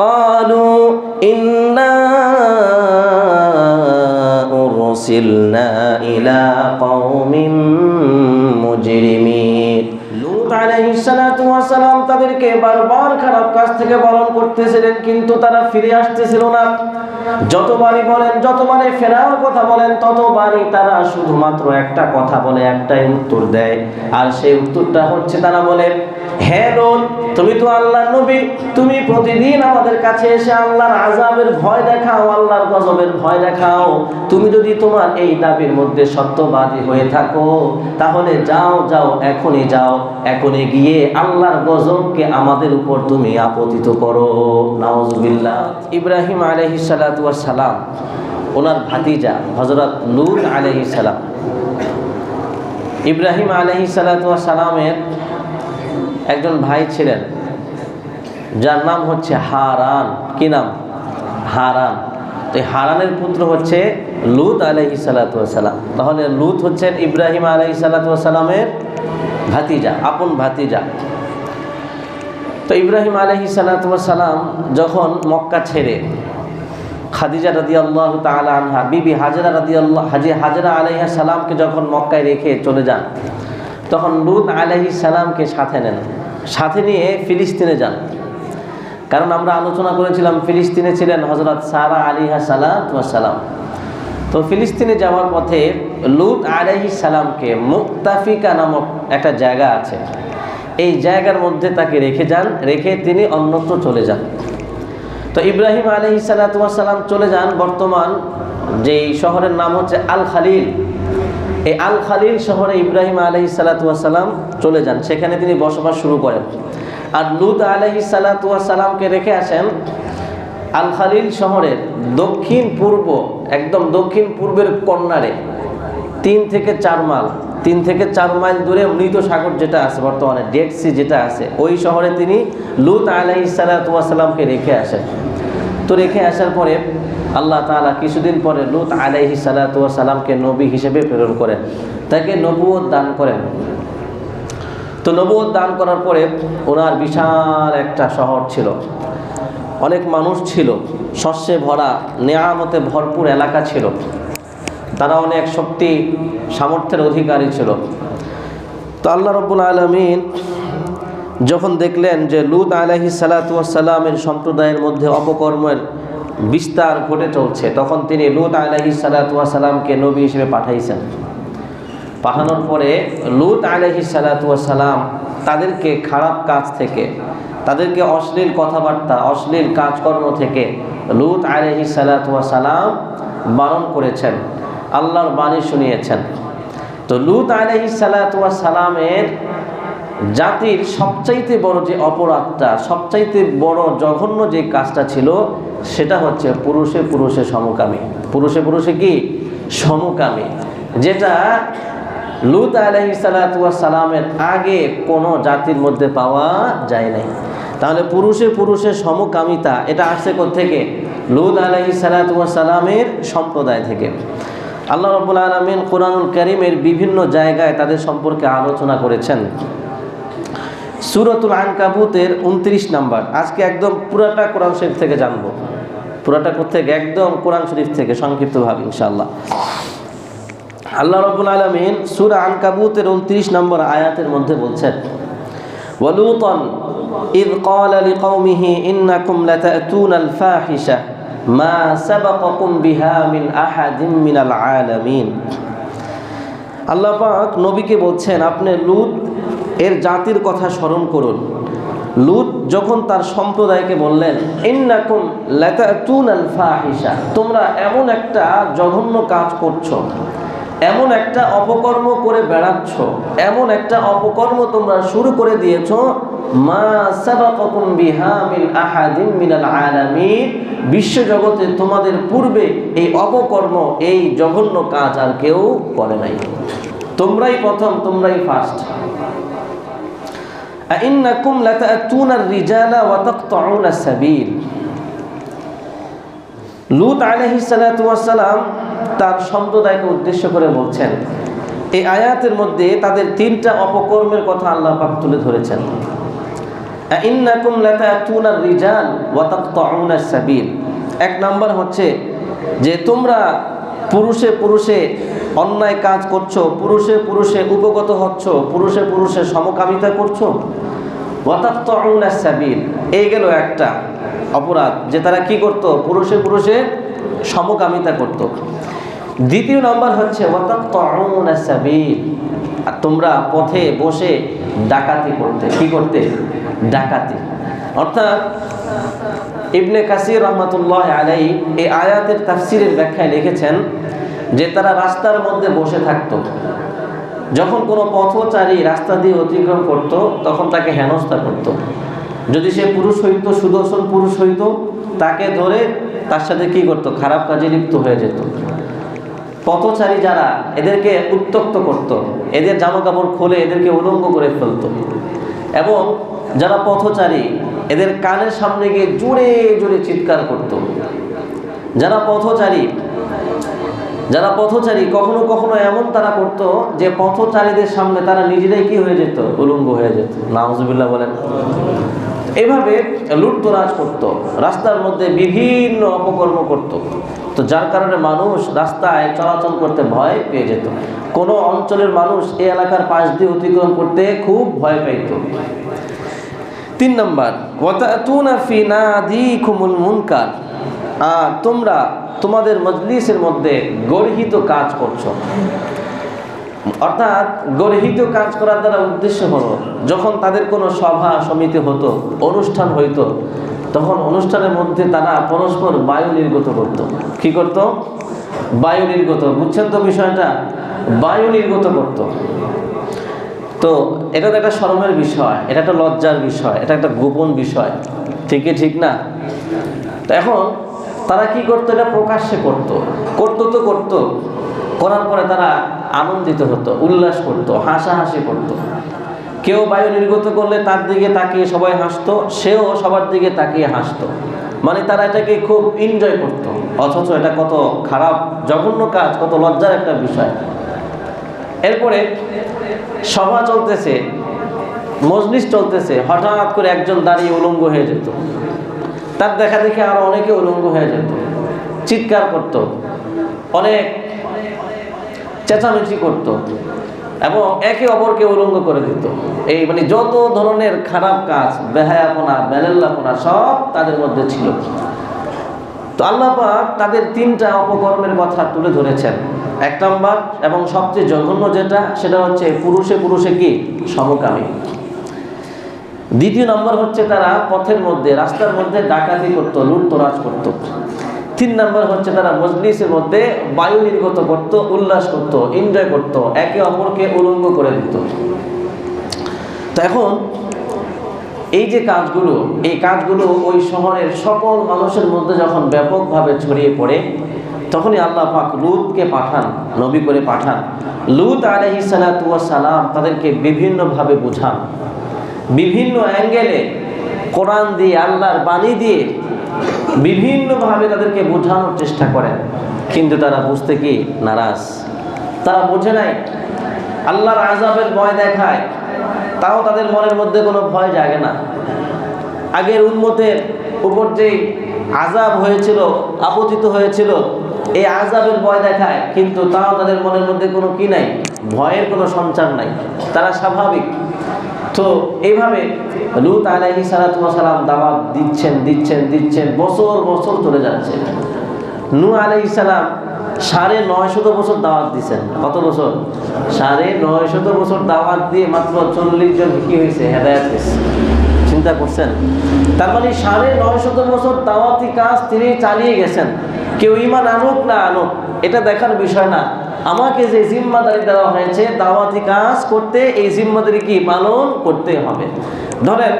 قالوا إنا أرسلنا إلى قوم مجرمين লুত আলাইহিসসালাম তাদেরকে বারবার খারাপ কাজ থেকে বারণ করতেছিলেন কিন্তু তারা ফিরে আসতেছিল না যতবারই বলেন, যতবারই ফেরার কথা বলেন, ততবারই তারা শুধুমাত্র একটা কথা বলে, একটাই উত্তর দেয়। আর সেই উত্তরটা হচ্ছে, তারা বলে, হে লোক তুমি তো আল্লাহর নবী, তুমি প্রতিদিন আমাদের কাছে এসে আল্লাহর আজাবের ভয় দেখাও, আল্লাহর গজবের ভয় দেখাও। তুমি যদি তোমার এই দাবির মধ্যে সত্যবাদী হয়ে থাকো, তাহলে যাও যাও, এখনই যাও, এখনই গিয়ে আল্লাহর গজবকে আমাদের উপর তুমি আপতিত করো। নাউজুবিল্লাহ। ইব্রাহিম আলাইহিস সালাম ওনার ভাতিজা হযরত লূত আলাইহিস সালাম ইব্রাহিম আলাইহিস সালাতু ওয়াস সালামের একজন ভাই ছিলেন, যার নাম হচ্ছে হারান। কি নাম? হারান। তো হারানের পুত্র হচ্ছে লুত আলহি সালাতাম তাহলে লুত হচ্ছেন ইব্রাহিম আলহি সালাতামের ভাতিজা, আপন ভাতিজা। তো ইব্রাহিম আলহি সালাতাম যখন মক্কা ছেড়ে খাদিজা রাদি আল্লাহ তালা আনহা, বিবি হাজরা রাদি আল্লাহ হাজি হাজরা আলহিহা সালামকে যখন মক্কায় রেখে চলে যান, তখন লুত আলহি সালামকে সাথে নেন, সাথে নিয়ে ফিলিস্তিনে যান। কারণ আমরা আলোচনা করেছিলাম, ফিলিস্তিনে ছিলেন হজরত সারা আলিহা সালাম তো ফিলিস্তিনে যাওয়ার পথে লুত আলহি সালামকে মুক্তাফিকা নামক একটা জায়গা আছে, এই জায়গার মধ্যে তাকে রেখে যান, রেখে তিনি অন্যত্র চলে যান। তো ইব্রাহিম আলহি সালাম চলে যান বর্তমান যেই শহরের নাম হচ্ছে আল খালিল। এই আল খালিল শহরে ইব্রাহিম আলহি সালাম চলে যান, সেখানে তিনি বসবাস শুরু করেন। আর লুত আলহি সালাতামকে রেখে আসেন আল খালিল শহরের দক্ষিণ পূর্ব, একদম দক্ষিণ পূর্বের কর্নারে তিন থেকে চার মাইল তিন থেকে চার মাইল দূরে মৃত সাগর যেটা আছে, বর্তমানে ডেড সি যেটা আছে, ওই শহরে তিনি লুত আলহি সালাতামকে রেখে আসেন। তো রেখে আসার পরে আল্লাহ তালা কিছুদিন পরে লুত আলাইহি সালাতামকে নবী হিসেবে প্রেরণ করেন, তাকে নবুয় দান করেন। তো নবুয় দান করার পরে ওনার বিশাল একটা শহর ছিল। অনেক মানুষ ছিল, শস্যে ভরা, নেয়ামতে ভরপুর এলাকা ছিল। তারা অনেক শক্তি, সামর্থ্যের অধিকারী ছিল। তো আল্লাহ রব্বুল আলমিন যখন দেখলেন যে লুত আলহি সালাতামের সম্প্রদায়ের মধ্যে অপকর্মের বিস্তার ঘটে চলছে, তখন তিনি লুত আলহি সালাতামকে নবী হিসেবে পাঠাইছেন। পাঠানোর পরে লুত আলহি সালাতাম তাদেরকে খারাপ কাজ থেকে, তাদেরকে অশ্লীল কথাবার্তা, অশ্লীল কাজকর্ম থেকে লুত আলহি সালাতাম বারণ করেছেন। আল্লাহর বাণী শুনিয়েছেন। তো লুত আলহি সালামের জাতির সবচাইতে বড় যে অপরাধটা, সবচাইতে বড় জঘন্য যে কাজটা ছিল, সেটা হচ্ছে পুরুষে পুরুষে সমকামী। পুরুষে পুরুষে কি? সমকামী। যেটা লুত আলহি সালামের আগে কোনো জাতির মধ্যে পাওয়া যায় নাই। তাহলে পুরুষে পুরুষে সমকামিতা, এটা আসছে থেকে লুত আলহি সালামের সম্প্রদায় থেকে। আল্লাহ রবুল আলমিন কোরআনুল করিমের বিভিন্ন জায়গায় তাদের সম্পর্কে আলোচনা করেছেন সুরতুল আনকাবুতের উনত্রিশ নাম্বার আজকে একদম পুরাটা কোরআন শরীফ থেকে জানবো পুরাটা থেকে একদম কোরআন শরীফ থেকে সংক্ষিপ্তভাবে ইনশাআল্লাহ আল্লাহ রবুল আলমিন সুরা আনকাবুতের উনত্রিশ নম্বর আয়াতের মধ্যে বলছেন ওয়ালুতন إذ قال لقومه إنكم لتأتون الفاحشة মা সাবাকাকুম বিহা মিন আহাদিম মিনাল আলামিন। আল্লাহ পাক নবীকে বলছেন, আপনি লুত এর জাতির কথা স্মরণ করুন। লুত যখন তার সম্প্রদায়কে বললেন, ইন্নাকুম লাতাতুন আল ফাহিশা তোমরা এমন একটা জঘন্য কাজ করছ, এমন একটা অপকর্ম করে বেড়াচ্ছ, এমন একটা অপকর্ম তোমরা শুরু করে দিয়েছ মা সাবাকাকুম বিহামিন আহাদিম মিনাল আলামিন। বিশ্বজগতে তোমাদের পূর্বে এই অপকর্ম, এই জঘন্য কাজ আর কেউ করে নাই। তোমরাই প্রথম, তোমরাই ফার্স্ট ইন্নাকুম লাতাতুনার রিজালা ওয়া তাকতাউনা সাবিল। লুত আলাইহিস সালাতু ওয়াস সালাম তার সম্প্রদায়কে উদ্দেশ্য করে বলছেন, এই আয়াতের মধ্যে তাদের তিনটা অপকর্মের কথা আল্লাহ পাক তুলে ধরেছেন। ইন্নাকুম লাতাতুনা রিজাল ওয়া তাকতাউনা সাবিল। এক নাম্বার হচ্ছে যে তোমরা পুরুষে পুরুষে অন্যায় কাজ করছ, পুরুষে পুরুষে উপগত হচ্ছ, পুরুষে পুরুষে সমকামিতা করছ ওয়াতাকতাউনা সাবিল। এই গেল একটা অপরাধ যে তারা কি করত, পুরুষে পুরুষে সমকামিতা করত। দ্বিতীয় নম্বর হচ্ছে ওয়াতাকতাউনা সাবিল। আর তোমরা পথে বসে ডাকাতি করতে। কি করতে? ডাকাতি। অর্থাৎ ইবনে কাসির রহমতুল্লাহ আলাই এই আয়াতের তাফসিরের ব্যাখ্যায় লিখেছেন যে তারা রাস্তার মধ্যে বসে থাকতো। যখন কোনো পথচারী রাস্তা দিয়ে অতিক্রম করত, তখন তাকে হেনস্থা করত। যদি সে পুরুষ হইতো, সুদর্শন পুরুষ হইত, তাকে ধরে তার সাথে কি করত? খারাপ কাজে লিপ্ত হয়ে যেত। পথচারী যারা এদেরকে উত্তক্ত করত, এদের জামা কাপড় খুলে এদেরকে উলঙ্গ করে ফেলতো। এবং যারা পথচারী, এদের কানের সামনে গিয়ে জোরে জোরে চিৎকার করত। যারা পথচারী যারা পথচারী, কখনো কখনো এমন তারা করতো যে পথচারীদের সামনে তারা নিজেরাই কি হয়ে যেত? উলঙ্গ হয়ে যেত। নাউজুবিল্লাহ বলেন। এভাবে লুটতরাজ করত, রাস্তার মধ্যে বিভিন্ন অপকর্ম করত। তো যার কারণে মানুষ রাস্তায় চলাচল করতে ভয় পেয়ে যেত। কোনো অঞ্চলের মানুষ এই এলাকার পাশ দিয়ে অতিক্রম করতে খুব ভয় পেত। তিন নম্বর আর তোমরা তোমাদের মজলিসের মধ্যে গর্হিত কাজ করছ। অর্থাৎ গর্হিত কাজ করার দ্বারা উদ্দেশ্য হলো, যখন তাদের কোনো সভা সমিতি হতো, অনুষ্ঠান হইতো তখন অনুষ্ঠানের মধ্যে তারা পরস্পর বায়ু নির্গত করত। কি করত? বায়ু নির্গত। বুঝছেন তো বিষয়টা? বায়ু নির্গত করত। তো এটা তো একটা শরমের বিষয়, এটা একটা লজ্জার বিষয়, এটা একটা গোপন বিষয়। ঠিকই ঠিক না? তো এখন তারা কি করতো? এটা প্রকাশ্যে করত। করতো তো করতো। করার পরে তারা আনন্দিত হতো, উল্লাস করতো, হাসাহাসি করতো। কেউ বায়ু নির্গত করলে তার দিকে তাকিয়ে সবাই হাসতো, সেও সবার দিকে তাকিয়ে হাসতো। মানে তারা এটাকে খুব এনজয় করতো। অথচ এটা কত খারাপ, জঘন্য কাজ, কত লজ্জার একটা বিষয়। এরপরে সভা চলতেছে, মজলিস চলতেছে, হঠাৎ করে একজন দাঁড়িয়ে উলঙ্গ হয়ে যেত। তার দেখা দেখে আরও অনেকে উলঙ্গ হয়ে যেত। চিৎকার করত, অনেক চেঁচামেচি করত। এবং একে অপরকে উলঙ্গ করে দিত। এই মানে যত ধরনের খারাপ কাজ, বেহায়াপনা, বেলেল্লাপনা সব তাদের মধ্যে ছিল। তো আল্লাপাক তাদের তিনটা অপকর্মের কথা তুলে ধরেছেন। এক নম্বর এবং সবচেয়ে জঘন্য যেটা, সেটা হচ্ছে পুরুষে পুরুষে কি? সমকামী। দ্বিতীয় নম্বর হচ্ছে তারা পথের মধ্যে, রাস্তার মধ্যে ডাকাতি করত, লুটতরাজ করত। তিন নম্বর হচ্ছে তারা মজলিসের মধ্যে বায়ু নির্গত করত, উল্লাস করত এনজয় করত, একে অপরকে উলঙ্গ করে দিত। তো এখন এই যে কাজগুলো, এই কাজগুলো ওই শহরের সকল মানুষের মধ্যে যখন ব্যাপকভাবে ছড়িয়ে পড়ে, তখনই আল্লাহ পাক লুতকে পাঠান, নবী করে পাঠান। লুত আলহি সালাম তাদেরকে বিভিন্নভাবে বোঝান। বিভিন্ন অ্যাঙ্গেলে কোরআন দিয়ে, আল্লাহর বাণী দিয়ে বিভিন্নভাবে তাদেরকে বোঝানোর চেষ্টা করেন, কিন্তু তারা বুঝতে কি নারাজ? তারা বোঝে নাই, আল্লাহর আজাবের ভয় দেখায়, তাও তাদের মনের মধ্যে কোনো ভয় জাগে না। আগের উন্মতের উপর যে আজাব হয়েছিল, আপতিত হয়েছিল, এই আজাবের ভয় দেখায়, কিন্তু তাও তাদের মনের মধ্যে কোনো কি নাই? ভয়ের কোনো সঞ্চার নাই। তারা স্বাভাবিক। তো এইভাবে লুত আলাইহি সালাম দাওয়াত দিচ্ছেন দিচ্ছেন দিচ্ছেন, বছর বছর চলে যাচ্ছে। নু আলাইহি সালাম সাড়ে নয়শত বছর দাওয়াত দিচ্ছেন কত বছর? সাড়ে নয়শত বছর দাওয়াত দিয়ে মাত্র চল্লিশ জন কি হয়েছে? হেদায়াত হয়েছে। চিন্তা করছেন? তার মানে সাড়ে নয়শত বছর দাওয়াতি কাজ তিনি চালিয়ে গেছেন। কেউ ইমান আনুক না আনুক, এটা দেখার বিষয় না। আমাকে যে জিম্মাদারি দেওয়া হয়েছে, দাওয়াতি কাজ করতে এই জিম্মাদারি কি পালন করতে হবে? ধরেন,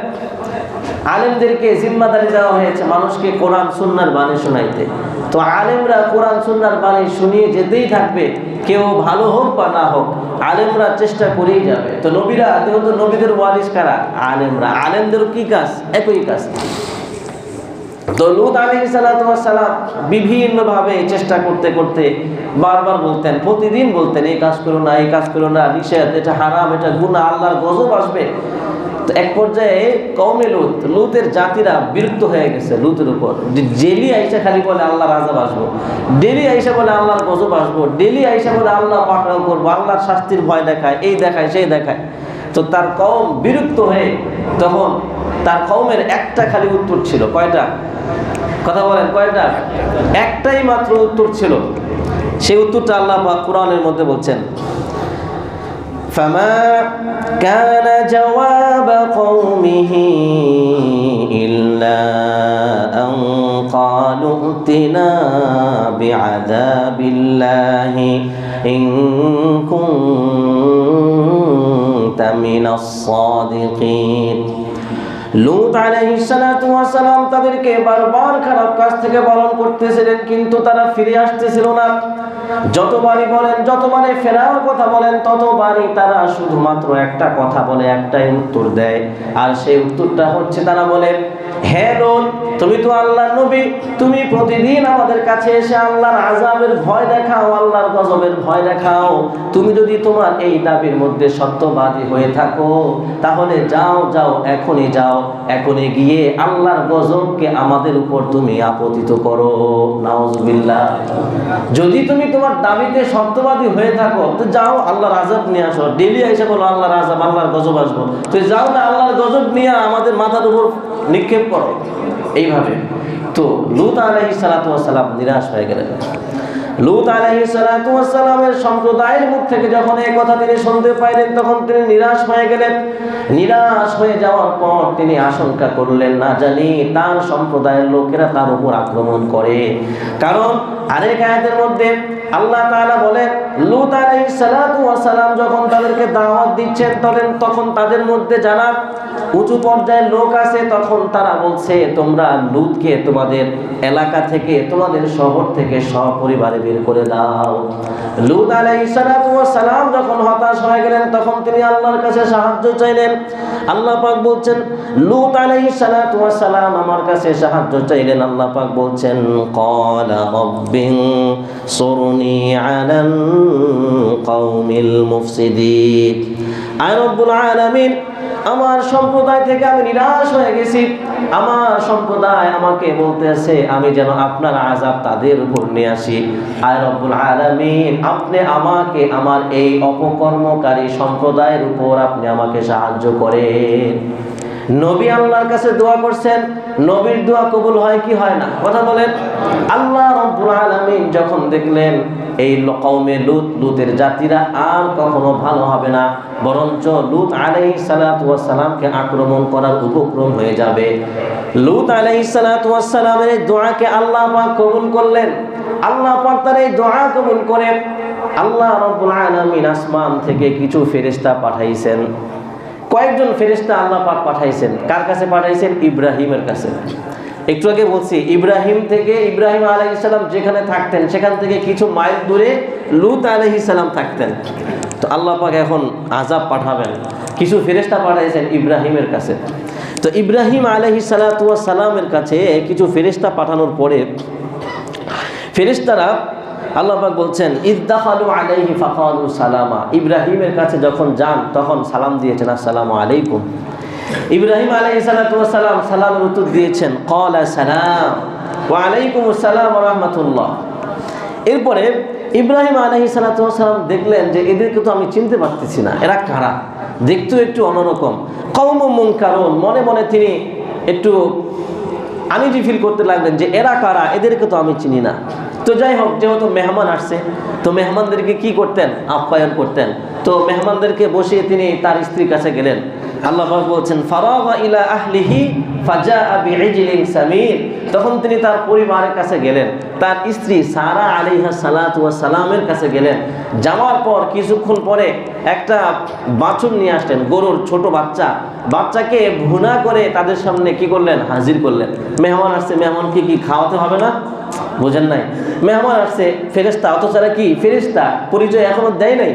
আলেমদেরকে জিম্মাদারি দেওয়া হয়েছে মানুষকে কোরআন, সুন্নার বাণী শোনাইতে। তো আলেমরা কোরআন, সুন্নার বাণী শুনিয়ে যেতেই থাকবে, কেউ ভালো হোক বা না হোক, আলেমরা চেষ্টা করেই যাবে। তো নবীরা, যেহেতু নবীদের ওয়ারিস কারা? আলেমরা। আলেমদের কি কাজ? একই কাজ। লুত আলী চেষ্টা করতে করতে বারবার বলতেন, প্রতিদিন বলতেন, এই কাজ করো না, এই কাজ করো না, নিষেধ, এটা হারাম, এটা গুণা আল্লাহর গজব আসবে। এক পর্যায়ে কৌমে লুত, লুতের জাতিরা বিরক্ত হয়ে গেছে লুতের উপর। ডেলি আইসা খালি বলে, আল্লাহর আজাব আসব। ডেলি আইসা বলে, আল্লাহর গজব আসব। ডেলি আইসা বলে, আল্লাহ পাকড়াও করব, আল্লাহর শাস্তির ভয় দেখায়, এই দেখায়, সেই দেখায়। তো তার কম বিরক্ত হয়ে তখন তার কৌমের একটা খালি উত্তর ছিল কয়টা কথা বলেন কয়টা একটাই মাত্র উত্তর ছিল সেই উত্তরটা আল্লাহ পাক কোরআনের মধ্যে বলছেন فما كان جواب قومه إلا أن قالوا ائتنا بعذاب الله إن كنت من الصادقين লুত আলাইহিসসালাম তাদেরকে বারবার খারাপ কাজ থেকে পালন করতেছিলেন, কিন্তু তারা ফিরে আসতেছিল না। যতবারই বলেন, যতবারই ফেরার কথা বলেন, ততবারই তারা শুধুমাত্র একটা কথা বলে, একটাই উত্তর দেয়। আর সেই উত্তরটা হচ্ছে, তারা বলে, হে লোন, তুমি তো আল্লাহর নবী, তুমি প্রতিদিন আমাদের কাছে এসে আল্লাহর আজাবের ভয় দেখাও, আল্লাহর গজবের ভয় দেখাও। তুমি যদি তোমার এই দাবির মধ্যে সত্যবাদী হয়ে থাকো, তাহলে যাও যাও, এখনই যাও। এখনই গিয়ে আল্লাহর গজবকে আমাদের উপর তুমি আপতিত করো। নাউজুবিল্লাহ। যদি তুমি তোমার দাবিতে সত্যবাদী হয়ে থাকো, তো যাও আল্লাহর আজাব নিয়ে আসো। ডেলি এসে বলো, আল্লাহর আজাব আল্লাহর গজব আসব। তো যাও না, আল্লাহর গজব নিয়ে আমাদের মাথার উপর নিক্ষেপ করো। এইভাবে। তো লুত আলহি সালাতাম নিরাশ হয়ে গেলেন। লুত আলহি সালাতামের সম্প্রদায়ের মুখ থেকে যখন এই কথা তিনি শুনতে পাইলেন, তখন তিনি নিরাশ হয়ে গেলেন। নিরাশ হয়ে যাওয়ার পর তিনি আশঙ্কা করলেন, না জানি, তার সম্প্রদায়ের লোকেরা তার উপর আক্রমণ করে। কারণ আরেক আয়াতের মধ্যে আল্লাহ তাআলা বলেন, লুত আলাইহিস সালাতু ওয়াস সালাম যখন তাদেরকে দাওয়াত দিচ্ছেন তখন তখন তাদের মধ্যে যারা উঁচু পর্যায়ের লোক আছে, তখন তারা বলছে, তোমরা লুতকে তোমাদের এলাকা থেকে, তোমাদের শহর থেকে সপরিবারে বের করে দাও। লুত আলাইহিস সালাতু ওয়াস সালাম যখন হতাশ হয়ে গেলেন, তখন তিনি আল্লাহর কাছে সাহায্য চাইলেন। আল্লাহ পাক বলছেন, লুত আলাইহিস সালাতু ওয়াস সালাম আমার কাছে সাহায্য চাইলেন। আল্লাহ পাক বলছেন ক্বালা রাব্বিন সুরনি আয় রব্বুল আলামিন, আমার সম্প্রদায় থেকে আমি নিরাশ হয়ে গেছি। আমার সম্প্রদায় আমাকে বলতেছে, আমি যেন আপনার আজাব তাদের উপর নিয়ে আসি। আয় রব্বুল আলামিন, আপনি আমাকে, আমার এই অপকর্মকারী সম্প্রদায়ের উপর আপনি আমাকে সাহায্য করেন। নবী আল্লাহর কাছে দোয়া করছেন, নবীর দোয়া কবুল হয় কি হয় না? কথা বলেন। আল্লাহ রব্বুল আলামিন যখন দেখলেন এই কওমে লুত, লুতের জাতিরা আর কখনো ভালো হবে না, বরঞ্চ লুত আলাইহিস সালাতু আক্রমণ করার উপক্রম হয়ে যাবে। লুত আলাইহিস সালাতু দোয়াকে আল্লাহ পাক কবুল করলেন। আল্লাহ পাক তার এই দোয়া কবুল করে আল্লাহ রব্বুল আলামিন আসমান থেকে কিছু ফেরেশতা পাঠাইছেন। কয়েকজন ফেরেশতা আল্লাহ পাক পাঠাইছেন। কার কাছে পাঠাইছেন? ইব্রাহিমের কাছে। একটু আগে বলছি, ইব্রাহিম থেকে ইব্রাহিম আলাইসাল্লাম যেখানে থাকতেন, সেখান থেকে কিছু মাইল দূরে লুত আলহিসাল্লাম থাকতেন। তো আল্লাহ পাক এখন আজাব পাঠাবেন। কিছু ফেরেশতা পাঠাইছেন ইব্রাহিমের কাছে। তো ইব্রাহিম আলহি সালামের কাছে কিছু ফেরিস্তা পাঠানোর পরে ফেরেশতারা আল্লাহ পাক বলছেন ইদ্দাখালু আলাইহি ফাকালু সালামা। ইব্রাহিমের কাছে যখন যান, তখন সালাম দিয়েছেন, আসসালামু আলাইকুম। ইব্রাহিম ওয়াস সালাম সালামের উত্তর দিয়েছেন, ক্বালা সালাম। ওয়া আলাইকুম আসসালাম রাহমাতুল্লাহ। এরপরে ইব্রাহিম আলহি সালাম দেখলেন যে এদেরকে তো আমি চিনতে পারতেছি না, এরা কারা? দেখতেও একটু অন্যরকম। কৌম কারণ মনে মনে তিনি একটু আনিজি ফিল করতে লাগলেন যে এরা কারা? এদেরকে তো আমি চিনি না। তো যাই হোক, যেহেতু মেহমান আসছে, তো মেহমানদেরকে কি করতেন? আপ্যায়ন করতেন। তো মেহমানদেরকে বসিয়ে তিনি তার স্ত্রীর কাছে গেলেন। আল্লাহ বলছেন, ফারাগা ইলা আহলিহি তখন তিনি তার পরিবারের কাছে গেলেন। তার স্ত্রী সারা আলাইহা সালাতু ওয়াস সালামের কাছে গেলেন। যাওয়ার পর কিছুক্ষণ পরে একটা বাছুর নিয়ে আসলেন, গরুর ছোট বাচ্চা। বাচ্চাকে ভুনা করে তাদের সামনে কি করলেন? হাজির করলেন। মেহমান আসছে, মেহমানকে কি খাওয়াতে হবে না? বোঝেন নাই। মেহমান আসছে ফেরিস্তা অত ছাড়া কি? ফেরিস্তা পরিচয় এখনও দেয় নাই।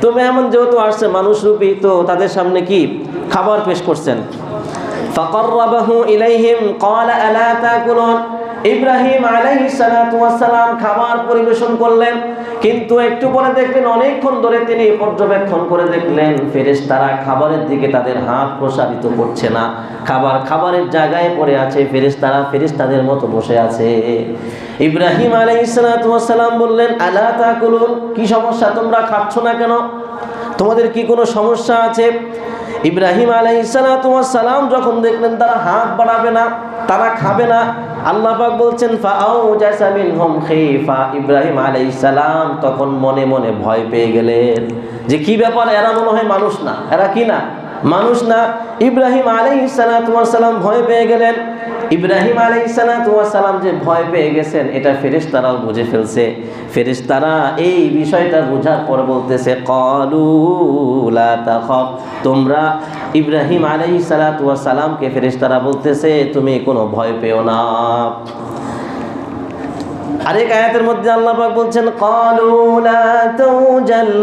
তো মেহমান যেহেতু আসছে, মানুষরূপী, তো তাদের সামনে কি? খাবার পেশ করছেন। ইলাইহিম ইব্রাহিম আলাইহিস সালাতু ওয়াস সালাম খাবার পরিবেশন করলেন। কিন্তু একটু পরে দেখলেন অনেকক্ষণ ধরে তিনি পর্যবেক্ষণ করে দেখলেন, ফেরেশতারা খাবারের দিকে তাদের হাত প্রসারিত করছে না। খাবার খাবারের জায়গায় পড়ে আছে, ফেরেশতারা ফেরেশতাদের মতো বসে আছে। ইব্রাহিম ওয়াস সালাম বললেন, আলা তাকুলুন, কি সমস্যা? তোমরা খাচ্ছ না কেন? তোমাদের কি কোনো সমস্যা আছে? ইব্রাহিম আলাইসালাম যখন দেখলেন, তারা হাত বাড়াবে না। তারা খাবে না। আল্লাহ পাক বলছেন ইব্রাহিম আলাইসালাম তখন মনে মনে ভয় পেয়ে গেলেন। যে কি ব্যাপার, এরা মনে হয় মানুষ না। এরা কি না? মানুষ না। ইব্রাহিম আলাইসালাম ভয় পেয়ে গেলেন। ইব্রাহিম আলাইসালাম যে ভয় পেয়ে গেছেন, এটা ফেরেশতারাও বুঝে ফেলছে। ফেরেশতারা এই বিষয়টা বোঝার পর বলতেছে, কলু লা তাখাফ। তোমরা ইব্রাহিম আলাইসালামকে ফেরেশতারা বলতেছে, তুমি কোনো ভয় পেও না। আরেক আয়াতের মধ্যে আল্লাহ বলছেন ক্বালু লা তাওজাল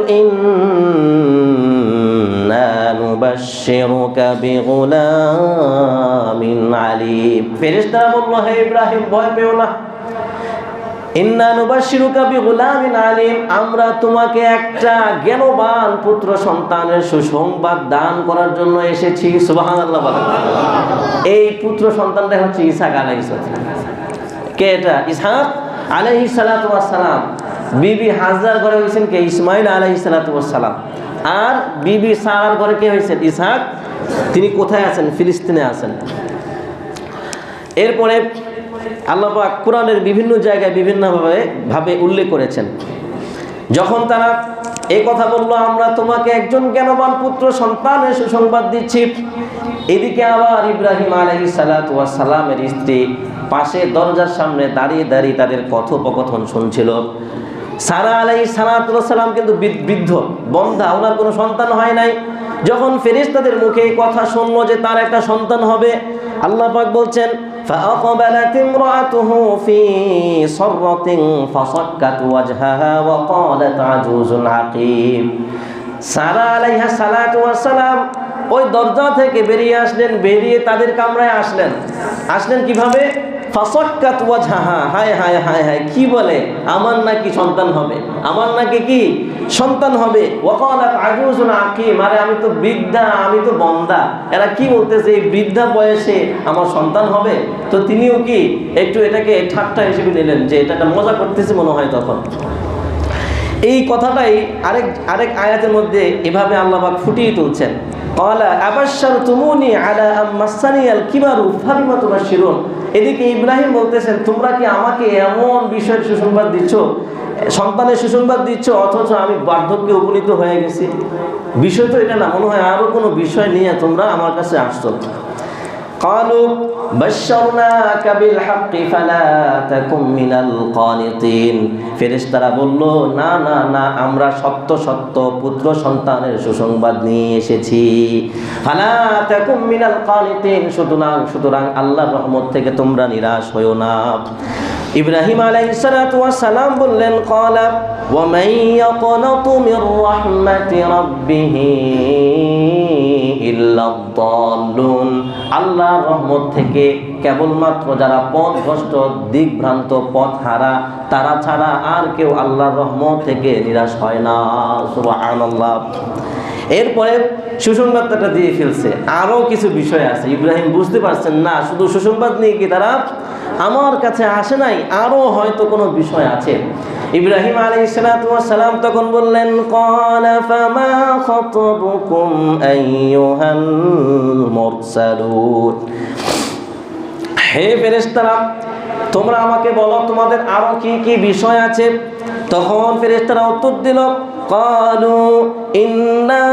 ফেরেশতারা বলল, হে ইব্রাহিম, ভয় পেও না। আমরা তোমাকে একটা জ্ঞানবান পুত্র সন্তানের সুসংবাদ দান করার জন্য এসেছি। বলেন। এই পুত্র সন্তানটা হচ্ছে আলাইহিস সালাম। কে এটা? ইসহাক আলহি সালাম। বিবি হাজার ঘরে হয়েছেন কে? ইসমাইল আলহি সালাম। আর বিবি সারার ঘরে কে হয়েছেন? ইসহাক। তিনি কোথায় আছেন? ফিলিস্তিনে আছেন। এরপরে আল্লাহ পাক কোরআনের বিভিন্ন জায়গায় বিভিন্নভাবে ভাবে উল্লেখ করেছেন। যখন তারা এই কথা বলল, আমরা তোমাকে একজন জ্ঞানবান পুত্র, সন্তানের সুসংবাদ দিচ্ছি। এদিকে আবার ইব্রাহিম আলহি সালামের স্ত্রী পাশে দরজার সামনে দাঁড়িয়ে দাঁড়িয়ে তাদের কথোপকথন শুনছিল। সারা আলাই সালাম কিন্তু বৃ- বৃদ্ধ বন্ধা ওনার কোনো সন্তান হয় নাই যখন ফেরেশতাদের মুখে এই কথা শুনলো যে তার একটা সন্তান হবে আল্লাহ পাক বলছেন فأقبلت امرأته في صرة فصكت وجهها وقالت عجوز عقيم সারা আলাইহা সালাতু ওয়াসসালাম ওই দরজা থেকে বেরিয়ে আসলেন বেরিয়ে তাদের কামরায় আসলেন আসলেন কিভাবে ফাসাক্কাত ওয়াজহাহা, হায় হায় হায় হায়, কি বলে? আমার নাকি সন্তান হবে। আমার নাকি কি? সন্তান হবে। ওয়াকালাত আজুজুন আকিম, আরে আমি তো বৃদ্ধা, আমি তো বন্দা। এরা কি বলতেছে, এই বৃদ্ধা বয়সে আমার সন্তান হবে? তো তিনিও কি একটু এটাকে ঠাট্টা হিসেবে নিলেন, যে এটা একটা মজা করতেছে মনে হয় তখন। এই কথাটাই আরেক আরেক আয়াতের মধ্যে এভাবে আল্লাহবাক ফুটিয়ে তুলছেন। কলা আবাসার তুমুনি আলা মাসানি আল কিবারু ফারিমা তোমার শিরুন এদিকে ইব্রাহিম বলতেছেন, তোমরা কি আমাকে এমন বিষয়ের সুসংবাদ দিচ্ছ? সন্তানের সুসংবাদ দিচ্ছ? অথচ আমি বার্ধক্যে উপনীত হয়ে গেছি? বিষয় তো এটা না, মনে হয় আরও কোনো বিষয় নিয়ে তোমরা আমার কাছে আসছো। قالوا بشرناك بالحق فلا تكن من القانطين ফেরেশতারা বলল না না না আমরা সত্য সত্য পুত্র সন্তানের সুসংবাদ নিয়ে এসেছি ফালা তাকুম মিনাল কানিতিন সুতরাং সুতরাং আল্লাহর রহমত থেকে তোমরা নিরাশ হইও না ইব্রাহিম সালাম বললেন ইয়াকনাতু মির রাহমাতি থেকে কেবলমাত্র যারা পথভ্রষ্ট, দিকভ্রান্ত পথ হারা তারা ছাড়া আর কেউ আল্লাহর রহমত থেকে নিরাশ হয় না। সুবহানাল্লাহ। এরপরে সুসংবাদটা দিয়ে ফেলছে। আরও কিছু বিষয় আছে। ইব্রাহিম বুঝতে পারছেন না, শুধু সুসংবাদ নিয়ে কি তারা আমার কাছে আসে নাই আরও হয়তো কোনো বিষয় আছে ইব্রাহিম আলী সালাম তখন বললেন قال فما خطبكم أيها المرسلون হে ফেরেশতারা তোমরা আমাকে বলো তোমাদের আরো কি কি বিষয় আছে তখন ফেরেশতারা উত্তর দিল قالوا إنا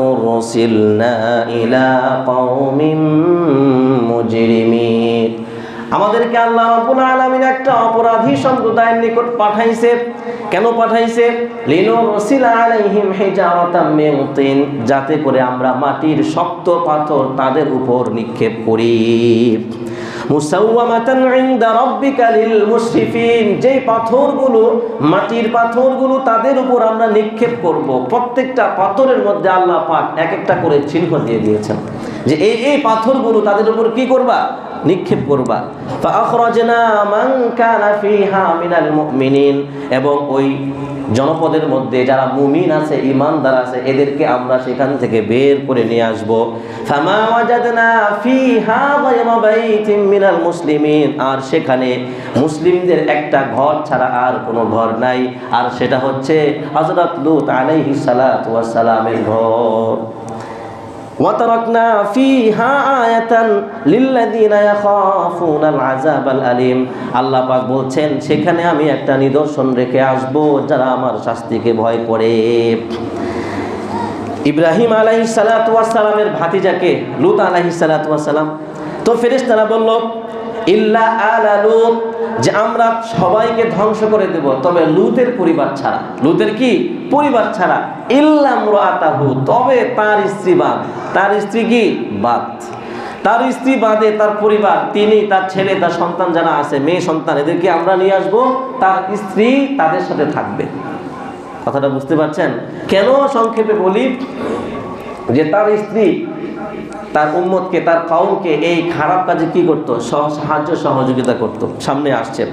أرسلنا إلى قوم মুজরিমিন। আমাদেরকে আল্লাহ রাব্বুল আলামিন একটা অপরাধী সম্প্রদায়ের নিকট পাঠাইছে। কেন পাঠাইছে? লিনুরসিল আলাইহিম হিজারাতাম মিন যাতে করে আমরা মাটির শক্ত পাথর তাদের উপর নিক্ষেপ করি। মুসাওয়ামাতান ইনদা রাব্বিকা লিল মুসরিফিন যেই পাথরগুলো, মাটির পাথরগুলো তাদের উপর আমরা নিক্ষেপ করব। প্রত্যেকটা পাথরের মধ্যে আল্লাহ পাক এক একটা করে চিহ্ন দিয়ে দিয়েছেন। যে এই এই পাথরগুলো তাদের উপর কি করবা? নিক্ষেপ করবা। এবং ওই জনপদের মধ্যে যারা মুমিন আছে ইমানদার আছে, এদেরকে আমরা সেখান থেকে বের করে নিয়ে আসব। মুসলিমিন। আর সেখানে মুসলিমদের একটা ঘর ছাড়া আর কোনো ঘর নাই। আর সেটা হচ্ছে হজরত লুত আলাইহিস সালামের ঘর। وتركنا فيها آية للذين يخافون العذاب الأليم আল্লাহ পাক বলছেন সেখানে আমি একটা নিদর্শন রেখে আসব যারা আমার শাস্তিকে ভয় করে ইব্রাহিম আলাইহিস সালাতু ওয়াস সালামের ভাতিজাকে লূত আলাইহিস সালাতু ওয়াস সালাম তো ফেরেশতারা বলল ইল্লা আলা লূত, যে আমরা সবাইকে ধ্বংস করে দেব, তবে লুতের পরিবার ছাড়া। লুতের কি? পরিবার ছাড়া। ইল্লা মুরাতাহু তবে তার স্ত্রী বাদ। তার স্ত্রী কি? বাদ। তার স্ত্রী বাদে তার পরিবার, তিনি, তার ছেলে, তার সন্তান যারা আছে, মেয়ে, সন্তান, এদেরকে আমরা নিয়ে আসব, তার স্ত্রী তাদের সাথে থাকবে। কথাটা বুঝতে পারছেন? কেন সংক্ষেপে বলি? যে তার স্ত্রী তার উম্মতকে, তার কাউমকে এই খারাপ কাজে কি করত? সহ, সাহায্য সহযোগিতা করতো। সামনে আসছে।